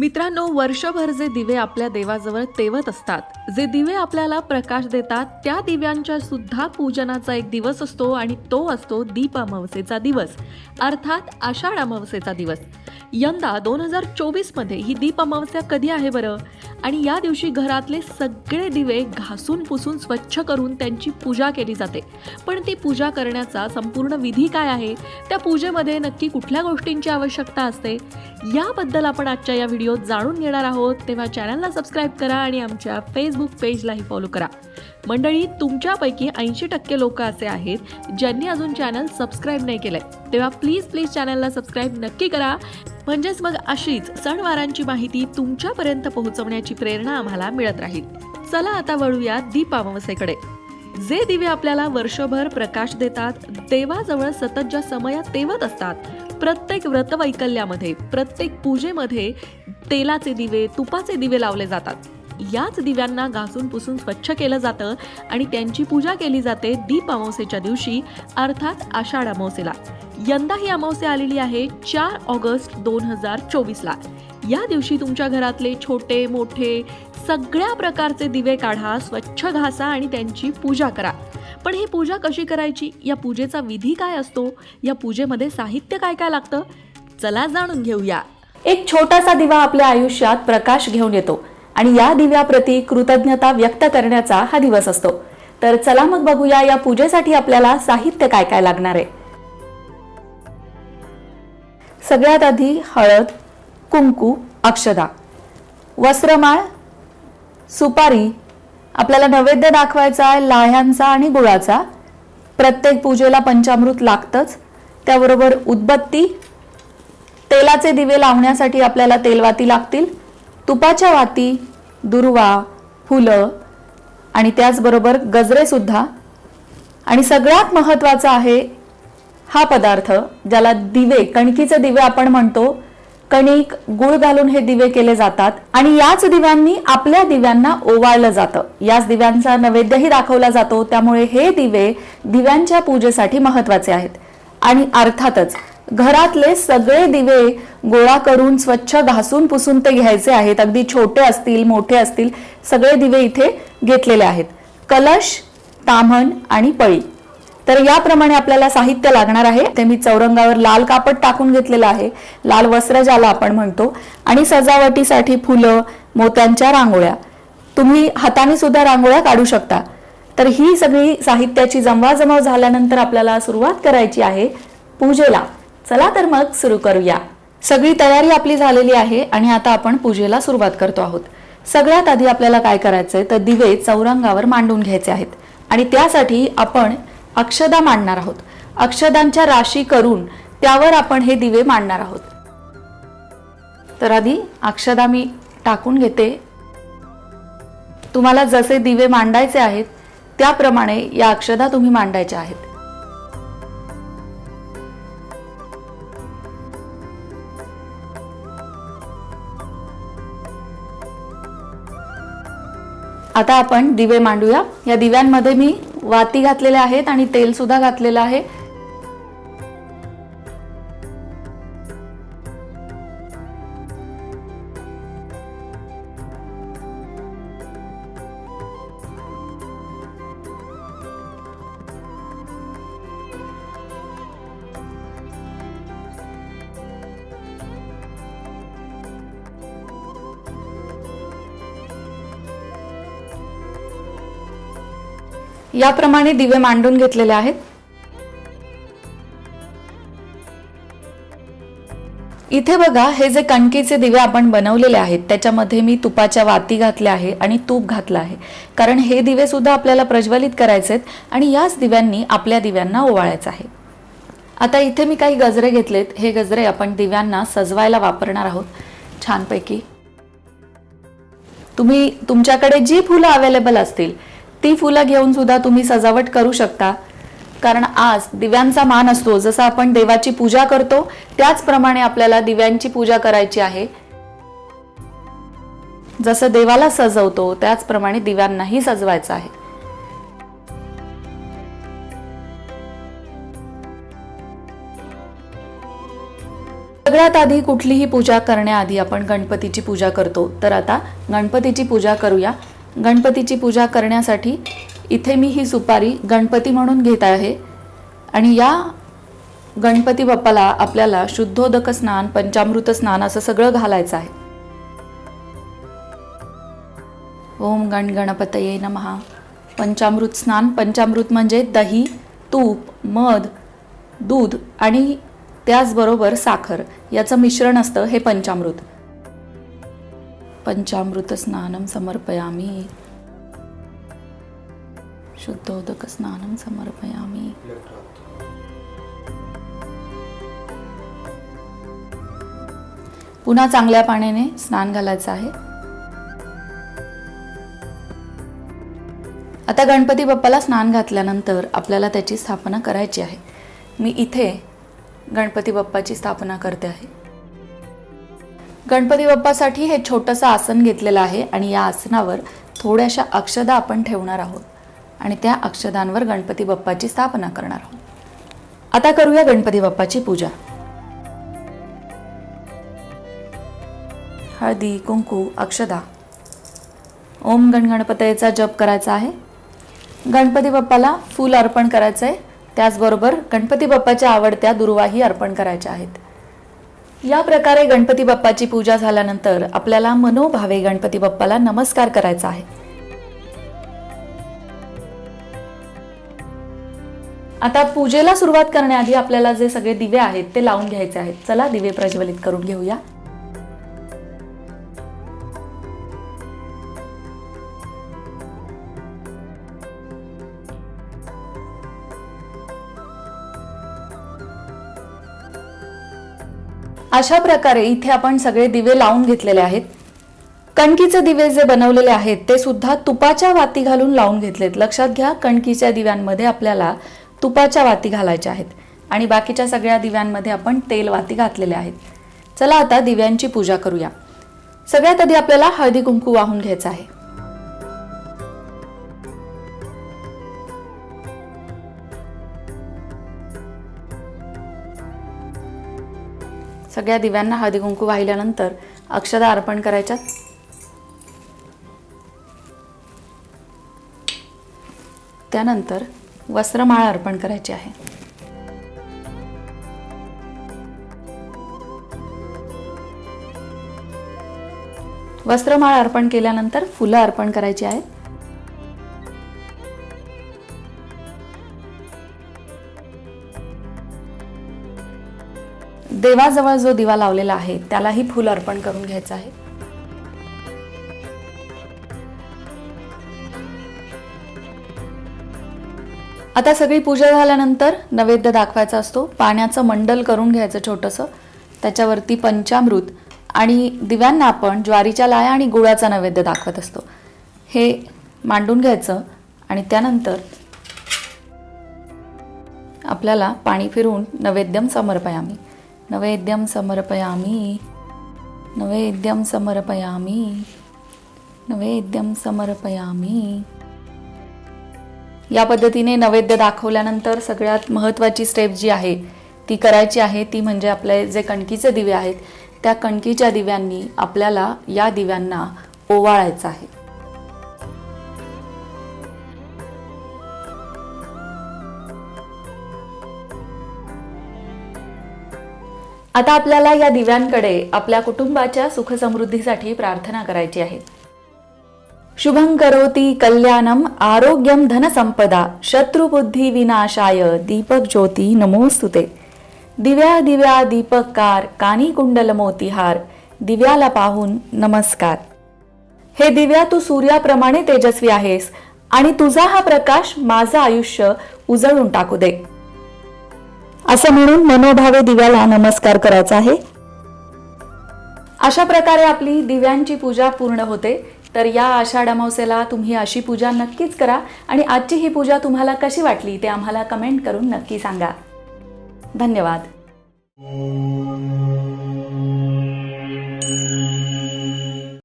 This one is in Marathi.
मित्रांनो वर्षभर जे दिवे आपल्या देवाजवळ तेवत असतात जे दिवे आपल्याला प्रकाश देतात त्या दिव्यांच्या सुद्धा पूजनाचा एक दिवस असतो आणि तो असतो दीप अमावसेचा दिवस. अर्थात आषाढ अमावसेचा दिवस. यंदा दोन हजार चोवीसमध्ये ही दीप अमावस्या कधी आहे बरं? आणि या दिवशी घरातले सगळे दिवे घासून पुसून स्वच्छ करून त्यांची पूजा केली जाते. पण ती पूजा करण्याचा संपूर्ण विधी काय आहे? त्या पूजेमध्ये नक्की कुठल्या गोष्टींची आवश्यकता असते? याबद्दल आपण आजच्या या व्हिडिओत जाणून घेणार आहोत. तेव्हा चॅनलला सबस्क्राईब करा आणि आमच्या फेसबुक पेजलाही फॉलो करा. मंडळी तुमच्यापैकी ऐंशी टक्के लोक असे आहेत ज्यांनी अजून चॅनल सबस्क्राईब नाही केलंय. तेव्हा प्लीज प्लीज चॅनलला सबस्क्राईब नक्की करा. म्हणजेच मग अशीच सणवारांची माहिती तुमच्यापर्यंत पोहोचवण्याची प्रेरणा आम्हाला मिळत राहील. चला आता वळूया दीपावसेकडे जे दिवे आपल्याला वर्षभर प्रकाश देतात देवाजवळ सतत ज्या समयात तेवत असतात प्रत्येक व्रतवैकल्यामध्ये प्रत्येक पूजेमध्ये तेलाचे दिवे तुपाचे दिवे लावले जातात. याच दिव्यांना घासून पुसून स्वच्छ केलं जातं आणि त्यांची पूजा केली जाते दीप अमावस्येच्या दिवशी अर्थात आषाढ अमावस्येला. यंदा ही अमावस्या आलेली आहे चार ऑगस्ट दोन हजार चोवीसला. या दिवशी तुमच्या घरातले छोटे मोठे सगळ्या प्रकारचे दिवे काढा स्वच्छ घासा आणि त्यांची पूजा करा. पण ही पूजा कशी करायची? या पूजेचा विधी काय असतो? या पूजेमध्ये साहित्य काय काय लागतं? चला जाणून घेऊया. एक छोटासा दिवा आपल्या आयुष्यात प्रकाश घेऊन येतो. आणि या दिव्याप्रती कृतज्ञता व्यक्त करण्याचा हा दिवस असतो. तर चला मग बघूया या पूजेसाठी आपल्याला साहित्य काय काय लागणार आहे. सगळ्यात आधी हळद कुंकू अक्षदा. वस्त्रमाळ सुपारी. आपल्याला नैवेद्य दाखवायचा आहे लाह्यांचा आणि गुळाचा. प्रत्येक पूजेला पंचामृत लागतंच. त्याबरोबर उदबत्ती. तेलाचे दिवे लावण्यासाठी आपल्याला तेलवाती लागतील. तुपाच्या वाती दुर्वा फुलं आणि त्याचबरोबर गजरे सुद्धा. आणि सगळ्यात महत्त्वाचा आहे हा पदार्थ ज्याला दिवे कणकीचे दिवे आपण म्हणतो कणिक गुळ घालून हे दिवे केले जातात आणि याच दिव्यांनी आपल्या दिव्यांना ओवाळलं जातं. याच दिव्यांचा नैवेद्यही दाखवला जातो त्यामुळे हे दिवे दिव्यांच्या पूजेसाठी महत्त्वाचे आहेत. आणि अर्थातच घरातले सगळे दिवे गोळा करून स्वच्छ घासून पुसून ते घ्यायचे आहेत. अगदी छोटे असतील मोठे असतील सगळे दिवे इथे घेतलेले आहेत. कलश ताम्हण आणि पळी. तर याप्रमाणे आपल्याला साहित्य लागणार आहे. ते मी चौरंगावर लाल कापड टाकून घेतलेलं आहे. लाल वस्त्र ज्याला आपण म्हणतो. आणि सजावटीसाठी फुलं मोत्यांच्या रांगोळ्या. तुम्ही हाताने सुद्धा रांगोळ्या काढू शकता. तर ही सगळी साहित्याची जमवाजमव झाल्यानंतर आपल्याला सुरुवात करायची आहे पूजेला. चला तर मग सुरू करूया. सगळी तयारी आपली झालेली आहे आणि आता आपण पूजेला सुरुवात करतो आहोत. सगळ्यात आधी आपल्याला काय करायचंय तर दिवे चौरंगावर मांडून घ्यायचे आहेत. आणि त्यासाठी आपण अक्षदा मांडणार आहोत. अक्षदांच्या राशी करून त्यावर आपण हे दिवे मांडणार आहोत. तर आधी अक्षदा मी टाकून घेते. तुम्हाला जसे दिवे मांडायचे आहेत त्याप्रमाणे या अक्षदा तुम्ही मांडायच्या आहेत. आता आपण दिवे मांडूया. या दिव्यांमध्ये मी वाती घातलेल्या आहेत आणि तेल सुद्धा घातलेलं आहे. याप्रमाणे दिवे मांडून घेतलेले आहेत. इथे बघा हे जे कणकीचे दिवे आपण बनवलेले आहेत त्याच्यामध्ये मी तुपाच्या वाती घातल्या आहे आणि तूप घातलं आहे. कारण हे दिवे सुद्धा आपल्याला प्रज्वलित करायचे आहेत आणि याच दिव्यांनी आपल्या दिव्यांना ओवाळायचं आहे. आता इथे मी काही गजरे घेतलेत. हे गजरे आपण दिव्यांना सजवायला वापरणार आहोत. छानपैकी. तुम्ही तुमच्याकडे जी फुलं अवेलेबल असतील ती फुलं घेऊन सुद्धा तुम्ही सजावट करू शकता. कारण आज दिव्यांचा मान असतो. जसं आपण देवाची पूजा करतो त्याचप्रमाणे आपल्याला दिव्यांची पूजा करायची आहे. जसं देवाला सजवतो त्याचप्रमाणे दिव्यांनाही सजवायचं आहे. सगळ्यात आधी कुठलीही पूजा करण्याआधी आपण गणपतीची पूजा करतो. तर आता गणपतीची पूजा करूया. गणपतीची पूजा करण्यासाठी इथे मी ही सुपारी गणपती म्हणून घेत आहे. आणि या गणपती बाप्पाला आपल्याला शुद्धोदक स्नान पंचामृत स्नान असं सगळं घालायचं आहे. ओम गण गणपतये नमहा पंचामृत स्नान पंचामृत म्हणजे दही तूप मध दूध आणि त्याचबरोबर साखर याचं मिश्रण असतं हे पंचामृत. पंचामृत स्नानं समर्पयामि। शुद्धोदक स्नानं समर्पयामि। पुन्हा चांगल्या पाण्याने स्नान घालायचं आहे. आता गणपती बाप्पाला स्नान घातल्यानंतर आपल्याला त्याची स्थापना करायची आहे. मी इथे गणपती बाप्पाची स्थापना करते आहे. गणपती बाप्पासाठी हे छोटंसं आसन घेतलेलं आहे आणि या आसनावर थोड्याशा अक्षदा आपण ठेवणार आहोत. आणि त्या अक्षदांवर गणपती बाप्पाची स्थापना करणार आहोत. आता करूया गणपती बाप्पाची पूजा. हळदी कुंकू अक्षदा. ओम गणगणपतीचा जप करायचा आहे. गणपती बाप्पाला फूल अर्पण करायचं आहे त्याचबरोबर गणपती बाप्पाच्या आवडत्या दुर्वाही अर्पण करायच्या आहेत. या प्रकारे गणपती बाप्पाची पूजा झाल्यानंतर आपल्याला मनोभावे गणपती बाप्पाला नमस्कार करायचा आहे. आता पूजेला सुरुवात करण्याआधी आपल्याला जे सगळे दिवे आहेत ते लावून घ्यायचे आहेत. चला दिवे प्रज्वलित करून घेऊया. अशा प्रकारे इथे आपण सगळे दिवे लावून घेतलेले आहेत. कणकीचे दिवे जे बनवलेले आहेत ते सुद्धा तुपाच्या वाती घालून लावून घेतलेत. लक्षात घ्या कणकीच्या दिव्यांमध्ये आपल्याला तुपाच्या वाती घालायच्या आहेत आणि बाकीच्या सगळ्या दिव्यांमध्ये आपण तेल वाती घातलेल्या आहेत. चला आता दिव्यांची पूजा करूया. सगळ्यात आधी आपल्याला हळदी कुंकू वाहून घ्यायचं आहे. सगळ्या दिव्यांना हळदी कुंकू वाहिल्यानंतर अक्षदा अर्पण करायच्यात त्यानंतर वस्त्रमाळ अर्पण करायची आहे. वस्त्रमाळ अर्पण केल्यानंतर फुलं अर्पण करायची आहेत देवाजवळ जो दिवा लावलेला आहे त्यालाही फुल अर्पण करून घ्यायचं आहे. आता सगळी पूजा झाल्यानंतर नैवेद्य दाखवायचा असतो. पाण्याचं मंडल करून घ्यायचं छोटंसं. त्याच्यावरती पंचामृत आणि दिव्यांना आपण ज्वारीच्या लाया आणि गुळाचा नैवेद्य दाखवत असतो. हे मांडून घ्यायचं आणि त्यानंतर आपल्याला पाणी फिरवून नैवेद्यम समर्पयामी. नैवेद्यं समर्पयामि। नैवेद्यं समर्पयामि। नैवेद्यं समर्पयामी। या पद्धतीने नैवेद्य दाखवल्यानंतर सगळ्यात महत्त्वाची स्टेप जी आहे ती करायची आहे ती म्हणजे आपले जे कणकीचे दिवे आहेत त्या कणकीच्या दिव्यांनी आपल्याला या दिव्यांना ओवाळायचं आहे. आता आपल्याला या दिव्यांकडे आपल्या कुटुंबाच्या सुखसमृद्धीसाठी प्रार्थना करायची आहे. शुभं करोती कल्याणम आरोग्यम धनसंपदा शत्रुबुद्धी विनाशाय दीपक ज्योती नमोस्तुते. दिव्या दिव्या दीपककार कानी कुंडल मोतीहार दिव्याला पाहून नमस्कार. हे दिव्या तू सूर्याप्रमाणे तेजस्वी आहेस आणि तुझा हा प्रकाश माझं आयुष्य उजळून टाकू दे. असं म्हणून मनोभावे दिव्याला नमस्कार करायचा आहे. अशा प्रकारे आपली दिव्यांची पूजा पूर्ण होते. तर या आषाढ अमावस्येला तुम्ही अशी पूजा नक्कीच करा आणि आजची ही पूजा तुम्हाला कशी वाटली ते आम्हाला कमेंट करून नक्की सांगा. धन्यवाद.